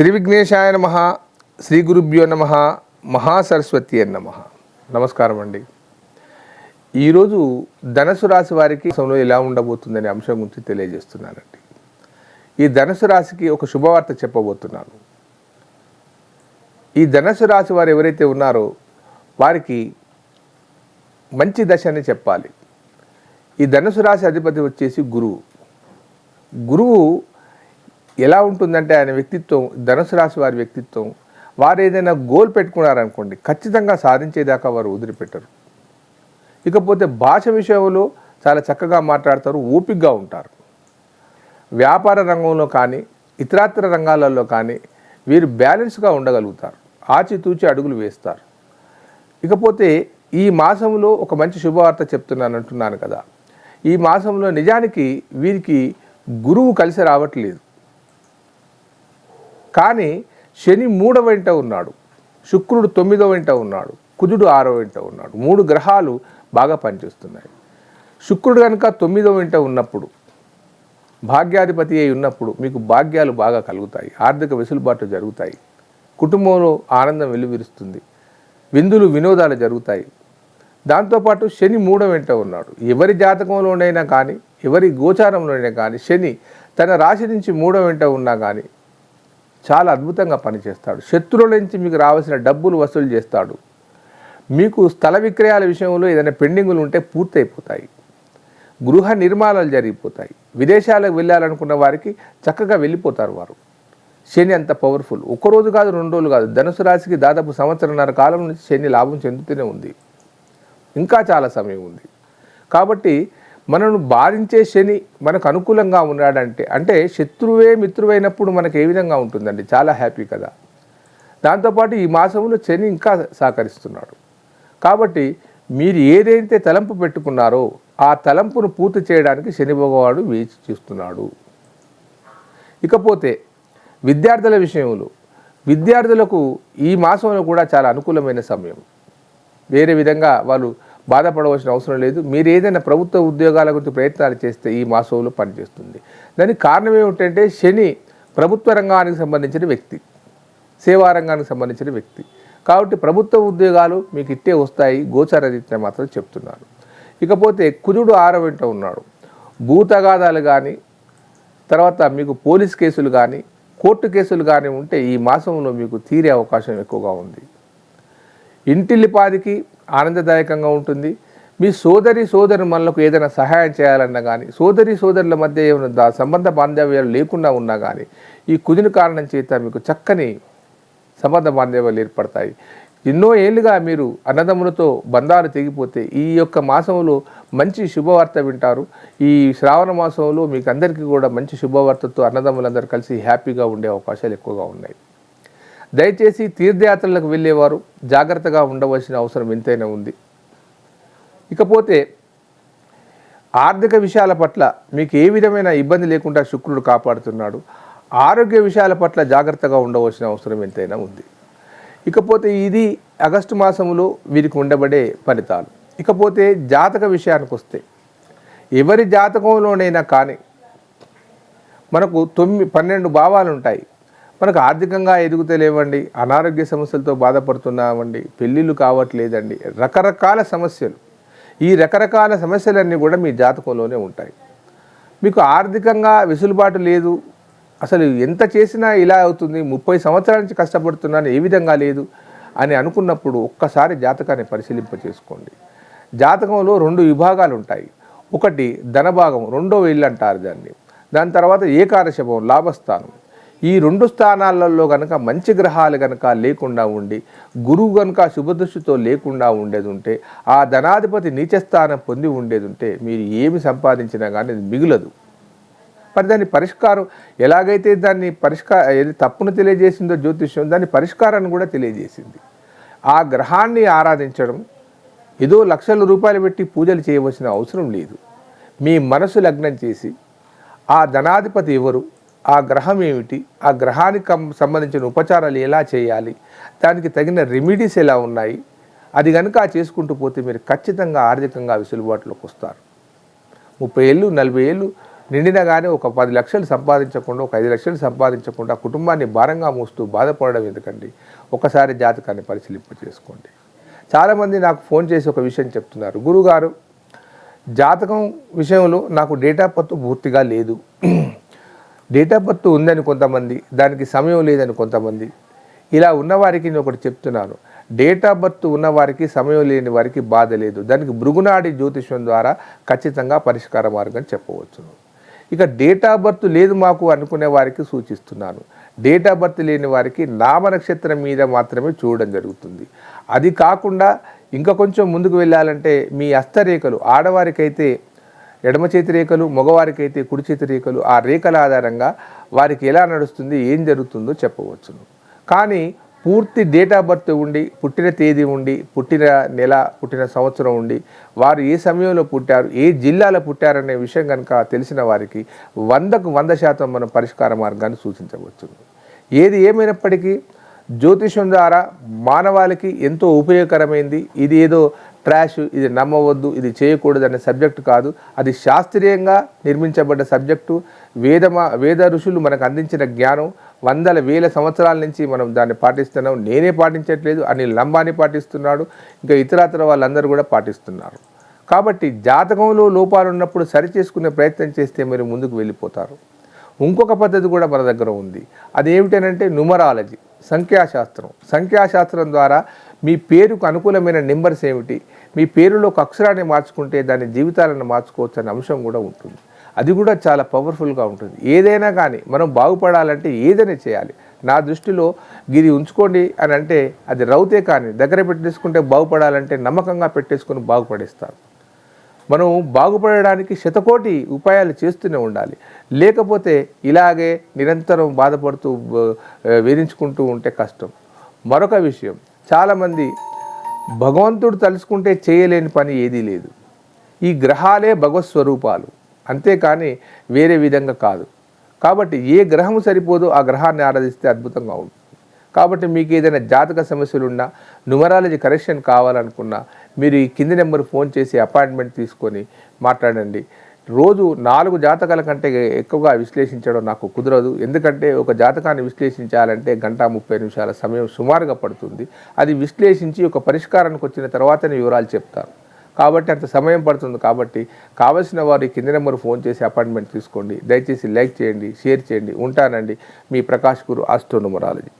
శ్రీ విఘ్నేశాయ నమ శ్రీ గురుభ్యో నమ మహాసరస్వతి అని నమ. నమస్కారం అండి ఈరోజు ధనుసు రాశి వారికి సమయంలో ఎలా ఉండబోతుందనే అంశం గురించి తెలియజేస్తున్నానండి. ఈ ధనుసు రాశికి ఒక శుభవార్త చెప్పబోతున్నాను. ఈ ధనుసు రాశి వారు ఎవరైతే ఉన్నారో వారికి మంచి దశ అని చెప్పాలి. ఈ ధనుసు రాశి అధిపతి వచ్చేసి గురువు. గురువు ఎలా ఉంటుందంటే ఆయన వ్యక్తిత్వం ధనుసు రాశి వారి వ్యక్తిత్వం వారు ఏదైనా గోల్ పెట్టుకున్నారనుకోండి ఖచ్చితంగా సాధించేదాకా వారు వదిలిపెట్టరు. ఇకపోతే భాష విషయంలో చాలా చక్కగా మాట్లాడతారు ఓపికగా ఉంటారు. వ్యాపార రంగంలో కానీ ఇతరాతర రంగాలలో కానీ వీరు బ్యాలెన్స్గా ఉండగలుగుతారు. ఆచితూచి అడుగులు వేస్తారు. ఇకపోతే ఈ మాసంలో ఒక మంచి శుభవార్త చెప్తున్నాను అంటున్నాను కదా. ఈ మాసంలో నిజానికి వీరికి గురువు కలిసి రావట్లేదు. కానీ శని మూడవ వెంట ఉన్నాడు. శుక్రుడు తొమ్మిదో వెంట ఉన్నాడు. కుజుడు ఆరో వెంట ఉన్నాడు. మూడు గ్రహాలు బాగా పనిచేస్తున్నాయి. శుక్రుడు కనుక తొమ్మిదో వెంట ఉన్నప్పుడు భాగ్యాధిపతి అయి ఉన్నప్పుడు మీకు భాగ్యాలు బాగా కలుగుతాయి. ఆర్థిక వెసులుబాట్లు జరుగుతాయి. కుటుంబంలో ఆనందం వెలువిరుస్తుంది. విందులు వినోదాలు జరుగుతాయి. దాంతోపాటు శని మూడో వెంట ఉన్నాడు. ఎవరి జాతకంలోనైనా కానీ ఎవరి గోచారంలోనైనా కానీ శని తన రాశి నుంచి మూడో వెంట ఉన్నా కానీ చాలా అద్భుతంగా పనిచేస్తాడు. శత్రువుల నుంచి మీకు రావాల్సిన డబ్బులు వసూలు చేస్తాడు. మీకు స్థల విక్రయాల విషయంలో ఏదైనా పెండింగులు ఉంటే పూర్తయిపోతాయి. గృహ నిర్మాణాలు జరిగిపోతాయి. విదేశాలకు వెళ్ళాలనుకున్న వారికి చక్కగా వెళ్ళిపోతారు వారు. శని అంత పవర్ఫుల్ ఒక్కరోజు కాదు రెండు రోజులు కాదు. ధనుసు రాశికి దాదాపు సంవత్సరంన్నర కాలం నుంచి శని లాభం చెందుతూనే ఉంది. ఇంకా చాలా సమయం ఉంది. కాబట్టి మనను బాధించే శని మనకు అనుకూలంగా ఉన్నాడంటే అంటే శత్రువే మిత్రువైనప్పుడు మనకు ఏ విధంగా ఉంటుందండి? చాలా హ్యాపీ కదా. దాంతోపాటు ఈ మాసంలో శని ఇంకా సహకరిస్తున్నాడు. కాబట్టి మీరు ఏదైతే తలంపు పెట్టుకున్నారో ఆ తలంపును పూర్తి చేయడానికి శని భగవాడు వేచి చూస్తున్నాడు. ఇకపోతే విద్యార్థుల విషయంలో విద్యార్థులకు ఈ మాసంలో కూడా చాలా అనుకూలమైన సమయం. వేరే విధంగా వాళ్ళు బాధపడవలసిన అవసరం లేదు. మీరు ఏదైనా ప్రభుత్వ ఉద్యోగాల గురించి ప్రయత్నాలు చేస్తే ఈ మాసంలో పనిచేస్తుంది. దానికి కారణం ఏమిటంటే శని ప్రభుత్వ రంగానికి సంబంధించిన వ్యక్తి సేవా రంగానికి సంబంధించిన వ్యక్తి. కాబట్టి ప్రభుత్వ ఉద్యోగాలు మీకు ఇట్టే వస్తాయి గోచారరీత్యా మాత్రం చెప్తున్నాను ఇకపోతే కుజుడు ఆరవెంట ఉన్నాడు. భూతగాదాలు కానీ తర్వాత మీకు పోలీస్ కేసులు కానీ కోర్టు కేసులు కానీ ఉంటే ఈ మాసంలో మీకు తీరే అవకాశం ఎక్కువగా ఉంది. ఇంటిల్లిపాదికి ఆనందదాయకంగా ఉంటుంది. మీ సోదరి సోదరు మనలకు ఏదైనా సహాయం చేయాలన్నా కానీ సోదరి సోదరుల మధ్య ఏమైనా దా- సంబంధ బాంధవ్యాలు లేకుండా ఉన్నా కానీ ఈ కుదిన కారణం చేత మీకు చక్కని సంబంధ బాంధవ్యాలు ఏర్పడతాయి. ఎన్నో ఏళ్ళుగా మీరు అన్నదమ్ములతో బంధాలు తెగిపోతే ఈ యొక్క మాసంలో మంచి శుభవార్త వింటారు. ఈ శ్రావణ మాసంలో మీకు అందరికీ కూడా మంచి శుభవార్తతో అన్నదమ్ములందరూ కలిసి హ్యాపీగా ఉండే అవకాశాలు ఎక్కువగా ఉన్నాయి. దయచేసి తీర్థయాత్రలకు వెళ్ళేవారు జాగ్రత్తగా ఉండవలసిన అవసరం ఎంతైనా ఉంది. ఇకపోతే ఆర్థిక విషయాల పట్ల మీకు ఏ విధమైన ఇబ్బంది లేకుండా శుక్రుడు కాపాడుతున్నాడు. ఆరోగ్య విషయాల పట్ల జాగ్రత్తగా ఉండవలసిన అవసరం ఎంతైనా ఉంది. ఇకపోతే ఇది ఆగస్టు మాసంలో వీరికి ఉండబడే ఫలితాలు. ఇకపోతే జాతక విషయానికి వస్తే ఎవరి జాతకంలోనైనా కానీ మనకు తొమ్మిది పన్నెండు భావాలు ఉంటాయి. మనకు ఆర్థికంగా ఎదుగుతలేవండి అనారోగ్య సమస్యలతో బాధపడుతున్నామండి పెళ్ళిళ్ళు కావట్లేదండి రకరకాల సమస్యలు. ఈ రకరకాల సమస్యలన్నీ కూడా మీ జాతకంలోనే ఉంటాయి. మీకు ఆర్థికంగా వెసులుబాటు లేదు అసలు ఎంత చేసినా ఇలా అవుతుంది ముప్పై సంవత్సరాల నుంచి కష్టపడుతున్నాను ఏ విధంగా లేదు అని అనుకున్నప్పుడు ఒక్కసారి జాతకాన్ని పరిశీలింప చేసుకోండి జాతకంలో రెండు విభాగాలు ఉంటాయి. ఒకటి ధనభాగం రెండో ఇల్లు అంటారు దాన్ని. దాని తర్వాత ఏకాదశభం లాభస్థానం. ఈ రెండు స్థానాలలో కనుక మంచి గ్రహాలు కనుక లేకుండా ఉండి గురువు కనుక శుభదృష్టితో లేకుండా ఉండేది ఉంటే ఆ ధనాధిపతి నీచస్థానం పొంది ఉండేది ఉంటే మీరు ఏమి సంపాదించినా కానీ అది మిగులదు. మరి దాని పరిష్కారం ఎలాగైతే దాన్ని పరిష్కార ఏది తప్పును తెలియజేసిందో జ్యోతిష్యం దాని పరిష్కారాన్ని కూడా తెలియజేసింది. ఆ గ్రహాన్ని ఆరాధించడం ఏదో లక్షల రూపాయలు పెట్టి పూజలు చేయవలసిన అవసరం లేదు. మీ మనసు లగ్నం చేసి ఆ ధనాధిపతి ఎవరు? ఆ గ్రహం ఏమిటి? ఆ గ్రహానికి సంబంధించిన ఉపచారాలు ఎలా చేయాలి? దానికి తగిన రెమెడీస్ ఎలా ఉన్నాయి? అది కనుక చేసుకుంటూ పోతే మీరు ఖచ్చితంగా ఆర్థికంగా వెసులుబాటులోకి వస్తారు. ముప్పై ఏళ్ళు నలభై ఏళ్ళు నిండినా కానీ ఒక పది లక్షలు సంపాదించకుండా ఒక ఐదు లక్షలు సంపాదించకుండా కుటుంబాన్ని భారంగా మోస్తూ బాధపడడం ఎందుకండి? ఒకసారి జాతకాన్ని పరిశీలింపు చేసుకోండి. చాలామంది నాకు ఫోన్ చేసి ఒక విషయం చెప్తున్నారు. గురుగారు జాతకం విషయంలో నాకు డేటా పత్తు పూర్తిగా లేదు. డేట్ ఆఫ్ బర్త్ ఉందని కొంతమంది దానికి సమయం లేదని కొంతమంది. ఇలా ఉన్నవారికి నేను ఒకటి చెప్తున్నాను. డేట్ ఆఫ్ బర్త్ ఉన్నవారికి సమయం లేని వారికి బాధ లేదు. దానికి భృగునాడి జ్యోతిష్యం ద్వారా ఖచ్చితంగా పరిష్కార మార్గం చెప్పవచ్చును ఇక డేట్ ఆఫ్ బర్త్ లేదు మాకు అనుకునే వారికి సూచిస్తున్నాను. డేట్ ఆఫ్ బర్త్ లేని వారికి నామ నక్షత్రం మీద మాత్రమే చూడడం జరుగుతుంది. అది కాకుండా ఇంకా కొంచెం ముందుకు వెళ్ళాలంటే మీ హస్తరేఖలు ఆడవారికైతే ఎడమ చేతి రేఖలు మగవారికైతే కుడి చేతి రేఖలు ఆ రేఖల ఆధారంగా వారికి ఎలా నడుస్తుంది ఏం జరుగుతుందో చెప్పవచ్చును. కానీ పూర్తి డేట్ ఆఫ్ బర్త్ ఉండి పుట్టిన తేదీ ఉండి పుట్టిన నెల పుట్టిన సంవత్సరం ఉండి వారు ఏ సమయంలో పుట్టారు ఏ జిల్లాలో పుట్టారనే విషయం కనుక తెలిసిన వారికి వందకు వంద శాతం మనం పరిష్కార మార్గాన్ని సూచించవచ్చు ఏది ఏమైనప్పటికీ జ్యోతిషం ద్వారా మానవాళికి ఎంతో ఉపయోగకరమైంది. ఇది ఏదో ట్రాష్ ఇది నమ్మవద్దు ఇది చేయకూడదు అనే సబ్జెక్టు కాదు. అది శాస్త్రీయంగా నిర్మించబడ్డ సబ్జెక్టు. వేదమా వేద ఋషులు మనకు అందించిన జ్ఞానం. వందల వేల సంవత్సరాల నుంచి మనం దాన్ని పాటిస్తున్నాం. నేనే పాటించట్లేదు అని లంబాని పాటిస్తున్నాడు. ఇంకా ఇతరాతర వాళ్ళందరూ కూడా పాటిస్తున్నారు. కాబట్టి జాతకంలో లోపాలు ఉన్నప్పుడు సరిచేసుకునే ప్రయత్నం చేస్తే మీరు ముందుకు వెళ్ళిపోతారు. ఇంకొక పద్ధతి కూడా మన దగ్గర ఉంది. అదేమిటనంటే న్యూమరాలజీ సంఖ్యాశాస్త్రం. సంఖ్యాశాస్త్రం ద్వారా మీ పేరుకు అనుకూలమైన నెంబర్స్ ఏమిటి? మీ పేరులో ఒక అక్షరాన్ని మార్చుకుంటే దాని జీవితాలను మార్చుకోవచ్చు అనే అంశం కూడా ఉంటుంది. అది కూడా చాలా పవర్ఫుల్గా ఉంటుంది. ఏదైనా కానీ మనం బాగుపడాలంటే ఏదైనా చేయాలి. నా దృష్టిలో గిది ఉంచుకోండి అని అంటే అది రౌతే కానీ దగ్గర పెట్టేసుకుంటే బాగుపడాలంటే నమ్మకంగా పెట్టేసుకుని బాగుపడేస్తారు. మనం బాగుపడడానికి శతకోటి ఉపాయాలు చేస్తూనే ఉండాలి. లేకపోతే ఇలాగే నిరంతరం బాధపడుతూ వేధించుకుంటూ ఉంటే కష్టం. మరొక విషయం చాలామంది భగవంతుడు తలుచుకుంటే చేయలేని పని ఏదీ లేదు. ఈ గ్రహాలే భగవత్ స్వరూపాలు అంతేకాని వేరే విధంగా కాదు. కాబట్టి ఏ గ్రహం సరిపోదో ఆ గ్రహాన్ని ఆరాధిస్తే అద్భుతంగా ఉంటుంది. కాబట్టి మీకు ఏదైనా జాతక సమస్యలు ఉన్నా న్యూమరాలజీ కరెక్షన్ కావాలనుకున్నా మీరు ఈ కింది నెంబర్ ఫోన్ చేసి అపాయింట్మెంట్ తీసుకొని మాట్లాడండి. రోజు నాలుగు జాతకాల కంటే ఎక్కువగా విశ్లేషించడం నాకు కుదరదు. ఎందుకంటే ఒక జాతకాన్ని విశ్లేషించాలంటే గంట ముప్పై నిమిషాల సమయం సుమారుగా పడుతుంది. అది విశ్లేషించి ఒక పరిష్కారానికి వచ్చిన తర్వాతనే వివరాలు చెప్తాను. కాబట్టి అంత సమయం పడుతుంది కాబట్టి కావలసిన వారు కింద నెంబర్ ఫోన్ చేసి అపాయింట్మెంట్ తీసుకోండి. దయచేసి లైక్ చేయండి షేర్ చేయండి. ఉంటానండి మీ ప్రకాష్ గురు ఆస్ట్రోనుమరాలజీ